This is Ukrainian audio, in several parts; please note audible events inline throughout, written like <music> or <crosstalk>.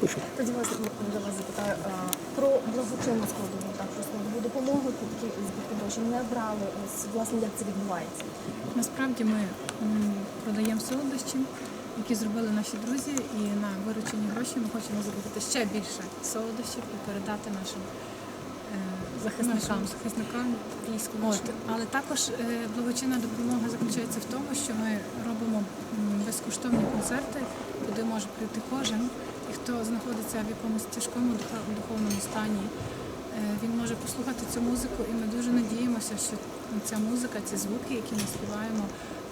Пишу. Тоді вас до вас запитаю про благочинну складову, так про складову допомогу. Збірки гроші не брали. Ось власне як це відбувається. Насправді ми продаємо солодощі, які зробили наші друзі, і на виручені гроші ми хочемо закупити ще більше солодощів і передати нашим е, Захисникам. захисникам Війську От, але також е, благочинна допомога заключається в тому, що ми робимо безкоштовні концерти, куди може прийти кожен, і хто знаходиться в якомусь тяжкому духовному стані. е, Він може послухати цю музику, і ми дуже надіємося, що ця музика, ці звуки, які ми співаємо,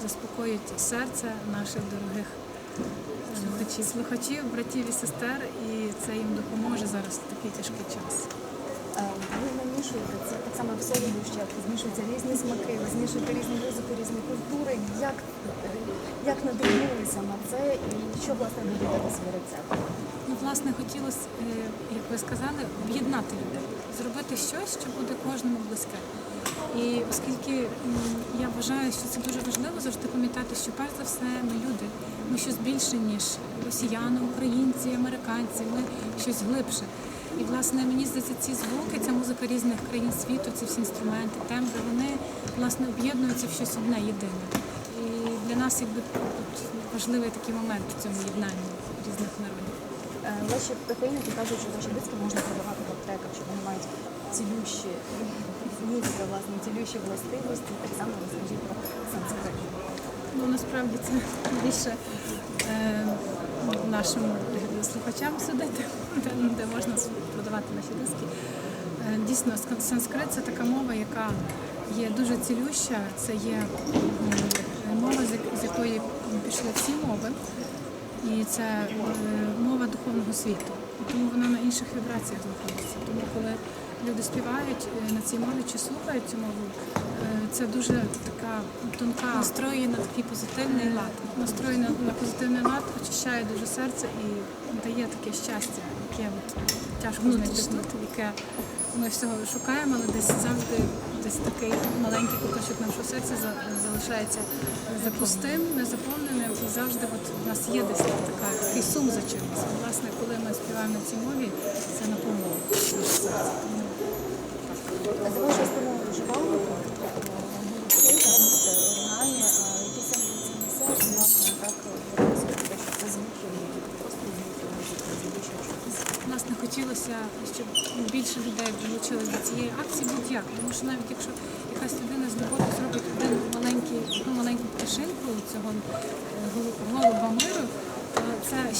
заспокоять серце наших дорогих е, слухачів, слухачів, братів і сестер, і це їм допоможе зараз в такий тяжкий час. Е, Ви намішуєте це так само в солодощі, змішуються різні смаки, ви змішуєте різні музику, різні культури. Як, як надихнулися на це і що власне даєте свій рецепт? Власне, хотілося, е, як ви сказали, об'єднати людей, зробити щось, що буде кожному близьке. І оскільки я вважаю, що це дуже важливо завжди пам'ятати, що перш за все ми люди, ми щось більше, ніж росіяни, українці, американці, ми щось глибше. І власне мені здається, ці звуки, ця музика різних країн світу, ці всі інструменти, тембри, вони власне об'єднуються в щось одне єдине. І для нас якби важливий такий момент в цьому єднанні різних народів. Е, Ваші прихильники кажуть, що ваші диски можна продавати в аптеках, що вони мають цілющі музика, власне, цілющі властивості. Так само розкажіть про санскрит. Ну насправді це більше е, нашим слухачам судити, де, можна продавати наші диски. Е, дійсно, санскрит це така мова, яка є дуже цілюща. Це є мова, з якої пішли всі мови. І це е, мова духовного світу. І тому вона на інших вібраціях знаходиться. Тому коли люди співають е, на цій мові чи слухають цю мову, е, це дуже така тонка настроєна на такий позитивний лад. Настроєна на позитивний лад, очищає дуже серце і дає таке щастя, яке от тяжко знайти тут, яке ми всього шукаємо, але десь завжди десь такий маленький куточок нашого серця залишається запустим, незаповненим, і завжди от у нас є десь така, такий сум за власне, коли ми співаємо на цій мові, це серце. Тому А за вашою спиною вживали це оригінальні, а які саме це несе, власне, так, це звуки, просто звуки музики, звучать щось. Власне, хотілося, щоб більше людей долучились до цієї акції будь-як. Тому що навіть якщо якась людина з любов'ю зробить один маленький,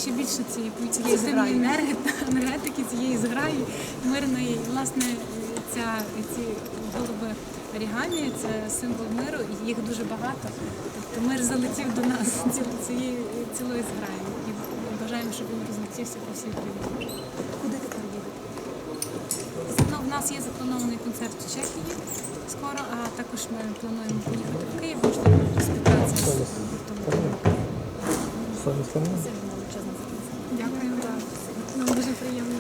ще більше цієї позитивної <laughs> енергетики, цієї зграї мирної. І, власне, ця, ці голуби орігамі – це символ миру, і їх дуже багато. Тобто мир залетів до нас <laughs> ціл- цієї цілої зграї. І бажаємо, щоб він розлетівся по всій Україні. Куди тепер їдете? Ну, в нас є запланований концерт в Чехії скоро, а також ми плануємо поїхати в Київ, можливо, співпраця з гуртом. Самі Нам дуже приємно.